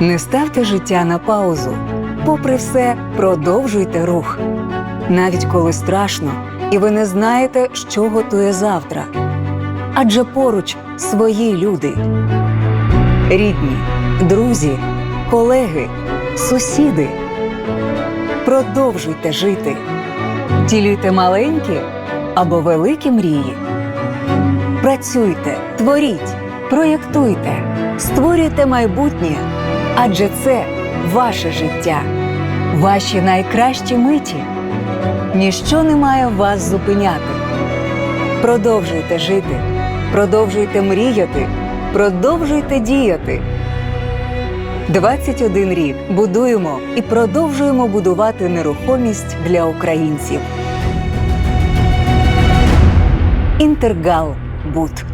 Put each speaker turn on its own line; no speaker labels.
Не ставте життя на паузу. Попри все, продовжуйте рух. Навіть коли страшно, і ви не знаєте, що готує завтра. Адже поруч свої люди. Рідні, друзі, колеги, сусіди. Продовжуйте жити. Тілюйте маленькі або великі мрії. Працюйте, творіть, проєктуйте, створюйте майбутнє, адже це ваше життя, ваші найкращі миті. Ніщо не має вас зупиняти. Продовжуйте жити, продовжуйте мріяти, продовжуйте діяти. 21 рік будуємо і продовжуємо будувати нерухомість для українців. Інтергал Буд.